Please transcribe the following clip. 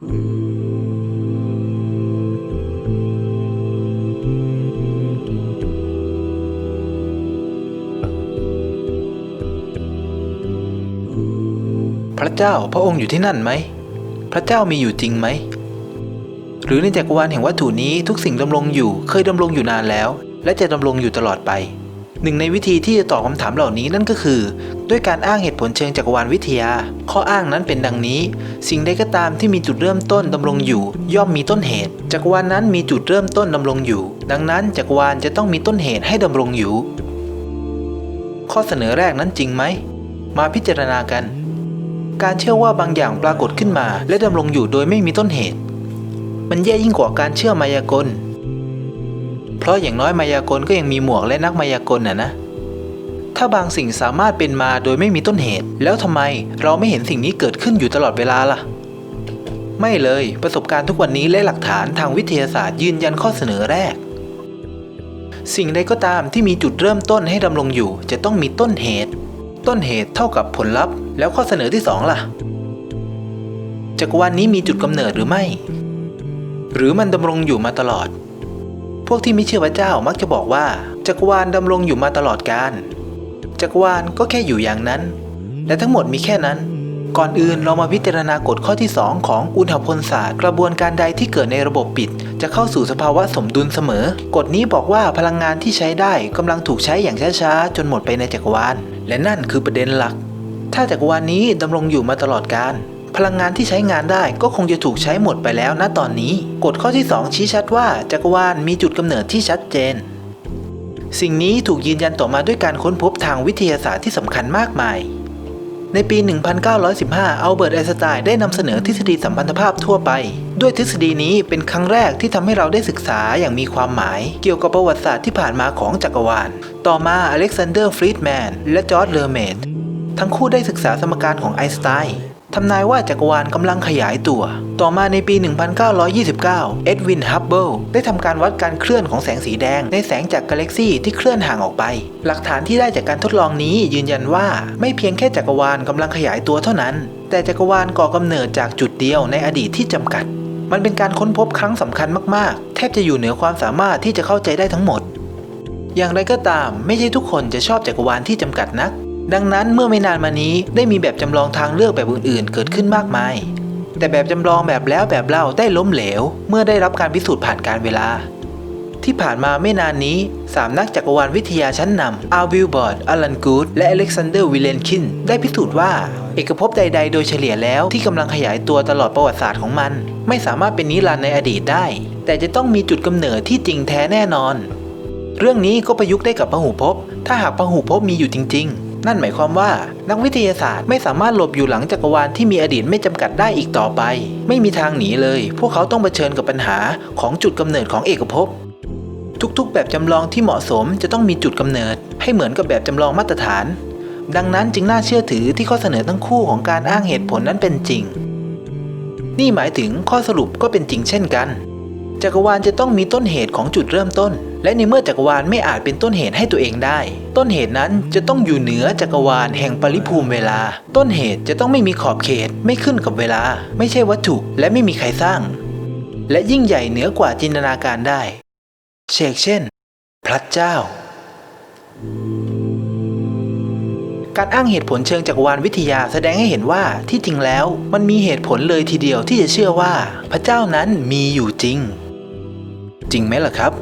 พระเจ้าพระองค์อยู่ที่นั่นไหม พระเจ้ามีอยู่จริงไหม หรือในจักรวาลแห่งวัตถุนี้ทุกสิ่งดำรงอยู่เคยดำรงอยู่นานแล้ว และจะดำรงอยู่ตลอดไป หนึ่งในวิธีที่จะตอบคำถามเหล่านี้นั่นก็คือ ด้วยการอ้างเหตุผลเชิงจักรวาลวิทยา ข้ออ้างนั้นเป็นดังนี้ สิ่งใดก็ตามที่มีจุดเริ่มต้นดำรงอยู่ ย่อมมีต้นเหตุ จักรวาลนั้นมีจุดเริ่มต้นดำรงอยู่ ดังนั้นจักรวาลจะต้องมีต้นเหตุให้ดำรงอยู่ ข้อเสนอแรกนั้นจริงไหม มาพิจารณากัน การเชื่อว่าบางอย่างปรากฏขึ้นมา และดำรงอยู่โดยไม่มีต้นเหตุ มันแย่ยิ่งกว่าการเชื่อมายากล เพราะอย่างน้อยมายากลก็ยังมีหมวกและนักมายากลน่ะนะ ถ้าบางสิ่งสามารถเป็นมาโดยไม่มีต้นเหตุ แล้วทำไมเราไม่เห็นสิ่งนี้เกิดขึ้นอยู่ตลอดเวลาล่ะ ไม่เลยประสบการณ์ทุกวันนี้และหลักฐานทางวิทยาศาสตร์ยืนยันข้อเสนอแรก สิ่งใดก็ตามที่มีจุดเริ่มต้นให้ดำรงอยู่ จะต้องมีต้นเหตุ ต้นเหตุเท่ากับผลลัพธ์ แล้วข้อเสนอที่สองล่ะจักรวาลนี้มีจุดกำเนิดหรือไม่ หรือมันดำรงอยู่มาตลอด พวกที่ไม่เชื่อพระเจ้ามักจะบอกว่า จักรวาลดำรงอยู่มาตลอดกาลจักรวาลก็แค่อยู่อย่างนั้น และทั้งหมดมีแค่นั้น ก่อนอื่นเรามาพิจารณากฎข้อที่ 2 ของอุณหพลศาสตร์กระบวนการใดที่เกิดในระบบปิด จะเข้าสู่สภาวะสมดุลเสมอ กฎนี้บอกว่าพลังงานที่ใช้ได้กำลังถูกใช้อย่างช้าๆจนหมดไปในจักรวาล และนั่นคือประเด็นหลัก ถ้าจักรวาลนี้ดำรงอยู่มาตลอดกาล พลังงานที่ใช้งานได้ก็คงจะถูกใช้หมดไปแล้วณตอนนี้ กฎข้อที่ 2 ชี้ชัดว่าจักรวาลมีจุดกำเนิดที่ชัดเจน สิ่งนี้ถูกยืนยันต่อมาด้วยการค้นพบทางวิทยาศาสตร์ที่สำคัญมากมาย ในปี 1915 อัลเบิร์ตไอน์สไตน์ได้นำเสนอทฤษฎีสัมพันธภาพทั่วไป ด้วยทฤษฎีนี้เป็นครั้งแรกที่ทำให้เราได้ศึกษาอย่างมีความหมาย เกี่ยวกับประวัติศาสตร์ที่ผ่านมาของจักรวาล ต่อมาอเล็กซานเดอร์ฟรีดแมนและจอร์จเลอร์เมดทั้งคู่ได้ศึกษาสมการของไอน์สไตน์ ทำนายว่าจักรวาลกำลังขยายตัว ต่อมาในปี 1929 เอ็ดวิน ฮับเบิลได้ทำการวัดการเคลื่อนของแสงสีแดงในแสงจากกาแล็กซีที่เคลื่อนห่างออกไป หลักฐานที่ได้จากการทดลองนี้ยืนยันว่าไม่เพียงแค่จักรวาลกำลังขยายตัวเท่านั้น แต่จักรวาลก่อกำเนิดจากจุดเดียวในอดีตที่จำกัด มันเป็นการค้นพบครั้งสำคัญมากๆ แทบจะอยู่เหนือความสามารถที่จะเข้าใจได้ทั้งหมด อย่างไรก็ตาม ไม่ใช่ทุกคนจะชอบจักรวาลที่จำกัดนัก ดังนั้นเมื่อไม่นานมานี้ได้มีแบบจำลองทางเลือกแบบอื่นๆ เกิดขึ้นมากมาย แต่แบบจำลองแบบแล้วแบบเล่าได้ล้มเหลว เมื่อได้รับการพิสูจน์ผ่านการเวลา ที่ผ่านมาไม่นานนี้ 3 นักจักรวาลวิทยาชั้นนำอาร์วิลบอร์ดอลันกูดและอเล็กซานเดอร์วิเลนคินได้พิสูจน์ว่า เอกภพใด ๆ โดยเฉลี่ยแล้วที่กำลังขยายตัวตลอดประวัติศาสตร์ของมัน ไม่สามารถเป็นนิรันดร์ในอดีตได้ แต่จะต้องมีจุดกำเนิดที่จริงแท้แน่นอน เรื่องนี้ก็ประยุกต์ได้กับพหูภพถ้าหากพหูภพมีอยู่จริง ๆ นั่นหมายความว่านักวิทยาศาสตร์ไม่สามารถหลบอยู่หลังจักรวาลที่มีอดีตไม่จำกัดได้อีกต่อไป ไม่มีทางหนีเลย พวกเขาต้องเผชิญกับปัญหาของจุดกำเนิดของเอกภพทุกๆ แบบจำลองที่เหมาะสมจะต้องมีจุดกำเนิด ให้เหมือนกับแบบจำลองมาตรฐาน ดังนั้นจึงน่าเชื่อถือที่ข้อเสนอทั้งคู่ของการอ้างเหตุผลนั้นเป็นจริง นี่หมายถึงข้อสรุปก็เป็นจริงเช่นกัน จักรวาลจะต้องมีต้นเหตุของจุดเริ่มต้น และในเมื่อจักรวาลไม่อาจเป็นต้นเหตุให้ตัวเองได้ ต้นเหตุนั้นจะต้องอยู่เหนือจักรวาลแห่งปริภูมิเวลา ต้นเหตุจะต้องไม่มีขอบเขตไม่ขึ้นกับเวลา ไม่ใช่วัตถุและไม่มีใครสร้าง และยิ่งใหญ่เหนือกว่าจินตนาการได้ เชกเช่น พระเจ้า การอ้างเหตุผลเชิงจักรวาลวิทยาแสดงให้เห็นว่าที่จริงแล้ว มันมีเหตุผลเลยทีเดียวที่จะเชื่อว่า พระเจ้านั้นมีอยู่จริง จริงไหมล่ะครับ